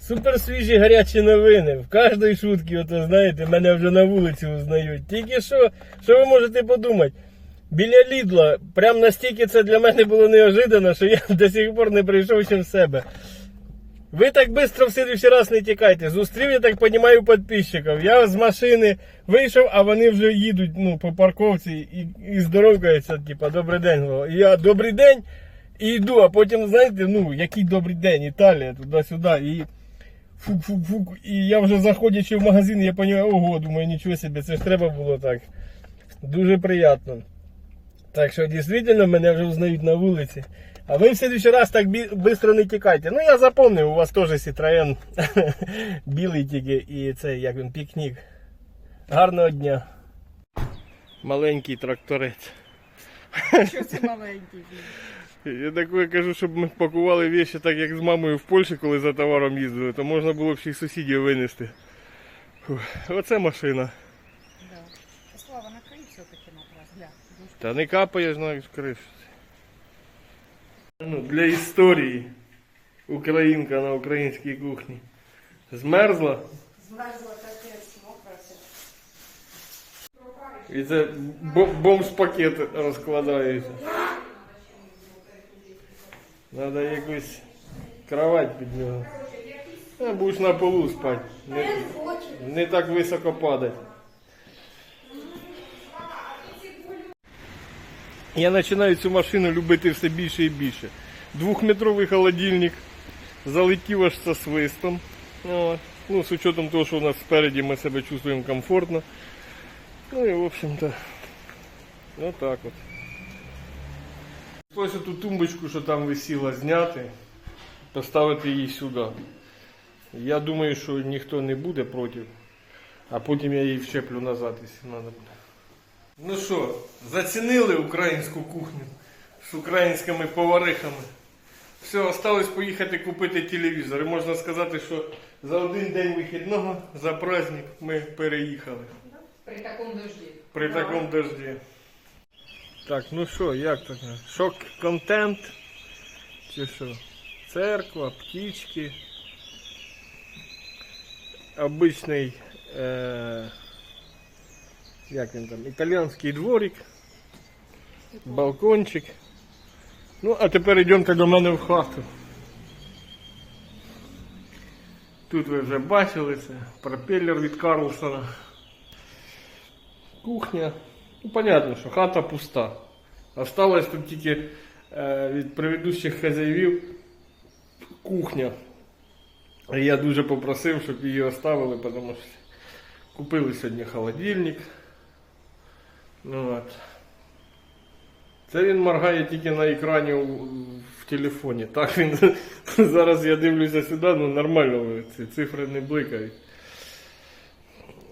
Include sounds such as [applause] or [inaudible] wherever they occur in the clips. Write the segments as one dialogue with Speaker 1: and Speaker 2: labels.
Speaker 1: Супер свіжі гарячі новини. В кожній шутці, ото знаєте, мене вже на вулиці узнають. Тільки що, що ви можете подумати? Біля Лідла, прям настільки це для мене було неожиданно, що я до сих пор не прийшов ще в себе. Ви так швидко в следующий раз не тікайте. Зустрів, я так розумію, підписчиків. Я з машини вийшов, а вони вже їдуть ну, по парковці і, і здоровкаються, типа, добрий день. Я добрий день і йду, а потім, знаєте, ну, який добрий день, Італія, туди-сюди. І фук-фук-фук. І я вже заходячи в магазин, я розумію, ого, думаю, нічого собі, це ж треба було так. Дуже приємно. Так що дійсно мене вже узнають на вулиці. А ви в следующий раз так швидко не тікайте. Ну я запомнив, у вас теж Citroen [laughs] білий тільки і цей, як він, пікнік. Гарного дня. Маленький тракторець.
Speaker 2: Що це маленький?
Speaker 1: Я такое кажу, щоб ми пакували вещи так, як з мамою в Польщі, коли за товаром їздили, то можна було б ще й сусідів винести. Фух, Оце машина.
Speaker 2: Да. Слава, накрий все-таки матрас.
Speaker 1: Та не капає ж на криш. Ну, для історії. Українка на українській кухні. Змерзла.
Speaker 2: Змерзла капець, мокра вся.
Speaker 1: І це бо- бомж-пакет розкладається. Треба якусь кровать під нього. А, будеш на полу спати. Не, не так високо падати. Я починаю цю машину любити все більше і більше. Двохметровий холодильник залетів аж со свистом. От. Ну, з учетом того, що у нас спереді ми себе чувствуємо комфортно. Ну і в общем-то, ну так от. Ось ту тумбочку, що там висіла, зняти, поставити її сюди. Я думаю, що ніхто не буде проти, а потім я її вщеплю назад, якщо треба буде. Ну що, зацінили українську кухню з українськими поварихами. Все, осталось поїхати купити телевізор. І можна сказати, що за один день вихідного, за праздник ми переїхали.
Speaker 2: При такому дожді.
Speaker 1: При такому дожді. Так, ну що, як так? Шок контент? Чи що? Церква, птички. Обичний е, як він там, італійський дворик, балкончик. Ну, а тепер йдемте до мене в хату. Тут ви вже бачили це, пропеллер від Карлсона. Кухня. Ну, понятно, що хата пуста. Осталось тут тільки е, від предыдущих хазяїв кухня. Я дуже попросив, щоб її оставили, тому що купили сьогодні холодильник. Ну, от. Це він моргає тільки на екрані у- в телефоні. Так він [laughs] зараз я дивлюся сюди, ну нормально ці цифри не бликають.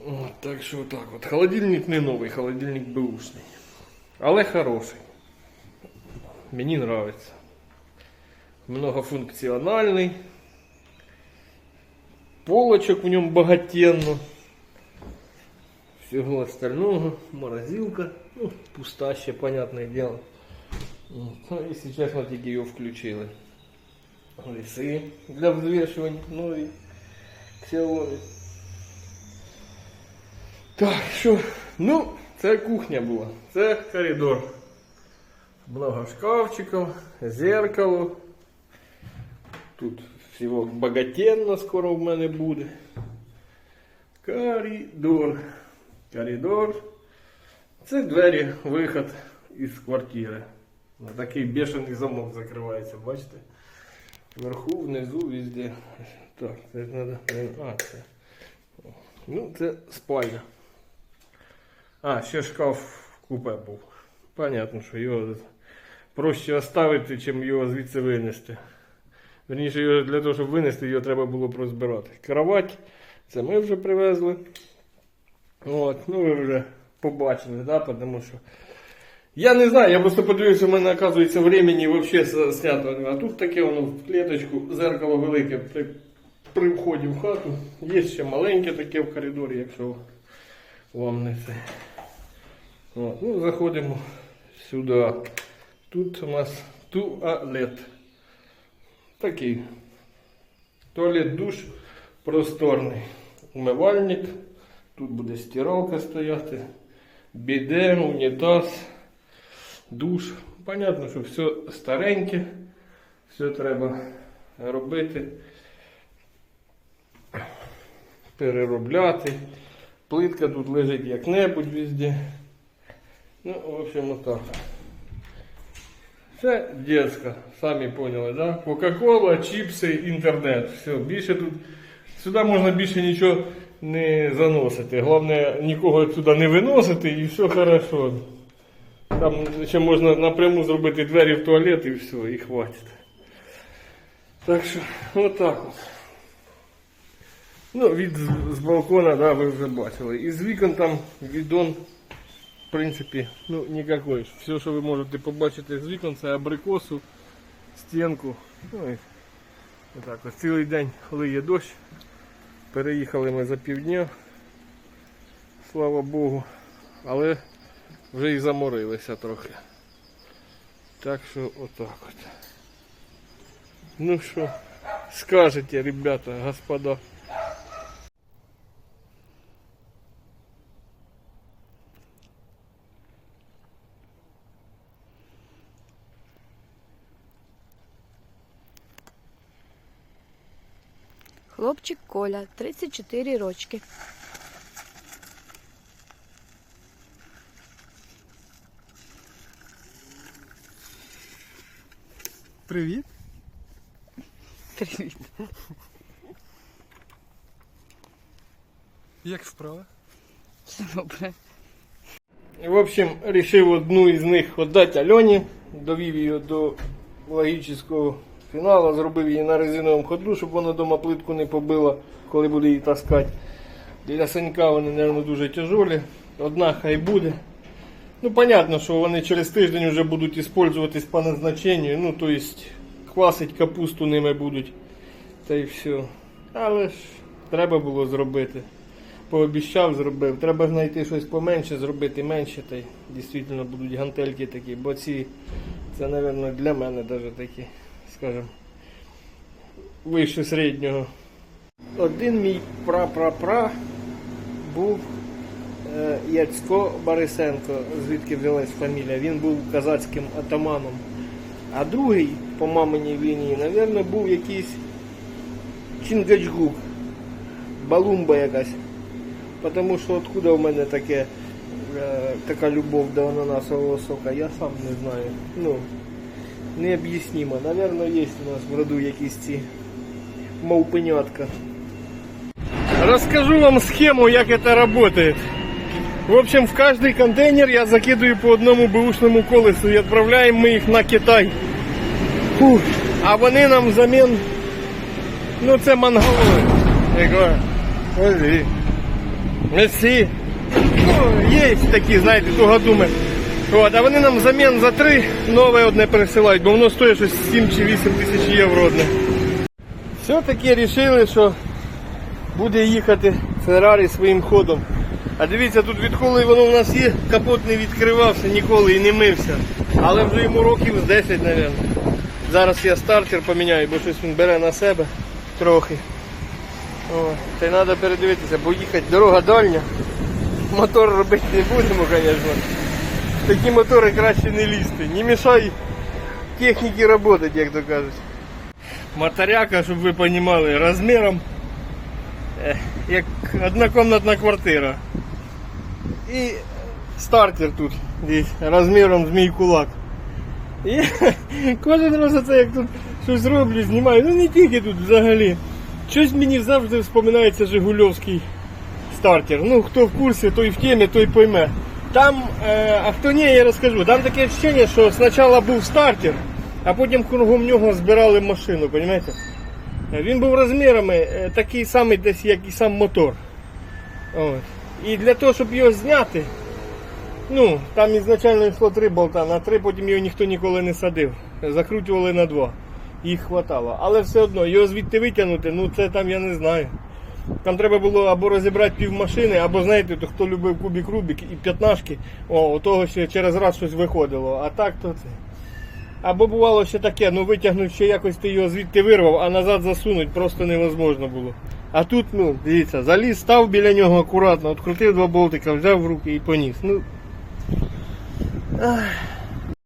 Speaker 1: От, так що так от. Холодильник не новий, холодильник беушний. Але хороший. Мені нравится. Многофункціональний. Полочок в ньому багатенно. Всього остального. Морозилка. Ну, пуста ще, понятное дело. От. Ну, якщо чесно, тільки його включили. Ліси для взвешивання нові. Xiaomi. Так, що? Ну, це кухня була. Це коридор. Много шкафчиків, зеркало. Тут всього багатенно скоро в мене буде. Коридор. Коридор. Це двері, виход із квартири. На такий бешений замок закривається, бачите? Вверху, внизу, везде. Так, це треба. А, це. Ну, це спальня. А, ще шкаф в купе був. Понятно, що його проще оставити, чим його звідси винести. Верніше, його для того, щоб винести, його треба було б розбирати. Кровать, це ми вже привезли. От, ну ви вже побачили, да, тому що. Я не знаю, я просто подивився, у мене, оказується, времени взагалі снято. А тут таке воно в клеточку, зеркало велике при, при вході в хату. Є ще маленьке таке в коридорі, якщо вам не це. От, ну, заходимо сюди. Тут у нас туалет. Такий Туалет душ просторний. Умивальник. Тут буде стиралка стояти. Біде, унітаз, душ. Понятно, що все стареньке, все треба робити, переробляти. Плитка тут лежить як-небудь везде. Ну, в общем, отак. Це детська, самі поняли, да? Кока-кола, чіпси, інтернет. Все, більше тут. Сюди можна більше нічого не заносити. Головне, нікого сюди не виносити і все хорошо. Там ще можна напряму зробити двері в туалет і все, і хватить. Так що, отак от. Ну, від з- з балкона, да, ви вже бачили. І з вікон там відон, принципі, ну, ніякий. Все, що ви можете побачити з вікон, це абрикосу, стінку. Ну і отак ось цілий день, коли є дощ. Переїхали ми за півдня. Слава Богу. Але вже і заморилися трохи. Так що отак от. Ну що, скажете, ребята, господа.
Speaker 3: Хлопчик Коля, 34 рочки.
Speaker 4: Привіт.
Speaker 3: Привіт.
Speaker 4: Як справа?
Speaker 3: Все добре.
Speaker 1: В общем, решив одну із них віддати Альоні, довів її до логічного фіналу, зробив її на резиновому ходу, щоб вона дома плитку не побила, коли буде її таскати. Для санька вони, мабуть, дуже тяжолі. Одна хай буде. Ну, понятно, що вони через тиждень вже будуть використовуватись по назначенню. Ну, то есть, квасить капусту ними будуть. Та й все. Але ж треба було зробити. Пообіщав, зробив. Треба знайти щось поменше, зробити менше, та й дійсно будуть гантельки такі, бо ці, це, мабуть, для мене навіть такі, скажімо, вище середнього. Один мій пра-пра-пра був е, Яцько Борисенко, звідки взялась фамілія. Він був казацьким атаманом. А другий, по маминій лінії, мабуть, був якийсь Чингачгук, балумба якась. Потому що откуда в мене таке, е, така любов до ананасового сока, я сам не знаю. Ну, необ'яснимо. Наверно, є у нас в роду якісь ці мовпенятка. Расскажу вам схему, як это работает. В общем, в каждый контейнер я закидываю по одному бэушному колесу и отправляем мы их на Китай. Фух. А вони нам взамін, ну це монголи. Я говорю, ой, Мессі. Ну, є такі, знаєте, тугодуми. От, а вони нам взамін за три нове одне пересилають, бо воно стоїть щось 7 чи 8 тисяч євро одне. Все-таки вирішили, що буде їхати Феррарі своїм ходом. А дивіться, тут відколи воно у нас є, капот не відкривався ніколи і не мився. Але вже йому років з 10, мабуть. Зараз я стартер поміняю, бо щось він бере на себе трохи. О, та й треба передивитися, бо їхати дорога дальня. Мотор робити не будемо, звісно. Такі мотори краще не лізти. Не мішай техніці працювати, як то кажуть. Моторяка, щоб ви розуміли, розміром е, як однокомнатна квартира. І стартер тут десь розміром з мій кулак. І [laughs] кожен раз це як тут щось роблю, знімаю. Ну не тільки тут взагалі. Щось мені завжди вспоминається Жигульовський стартер. Ну, хто в курсі, той в темі, той пойме. Там, е, а хто ні, я розкажу. Там таке відчуття, що спочатку був стартер, а потім кругом нього збирали машину, розумієте? Він був розмірами е, такий самий десь, як і сам мотор. От. І для того, щоб його зняти, ну, там ізначально йшло три болта, на три потім його ніхто ніколи не садив. Закручували на два. Їх хватало. Але все одно, його звідти витягнути, ну це там я не знаю. Там треба було або розібрати пів машини, або знаєте, то хто любив кубік Рубік і п'ятнашки, о, у того ще через раз щось виходило. А так то це. Або бувало ще таке, ну витягнув ще якось ти його звідти вирвав, а назад засунуть просто невозможно було. А тут, ну, дивіться, заліз, став біля нього акуратно, відкрутив два болтика, взяв в руки і поніс. Ну, ах.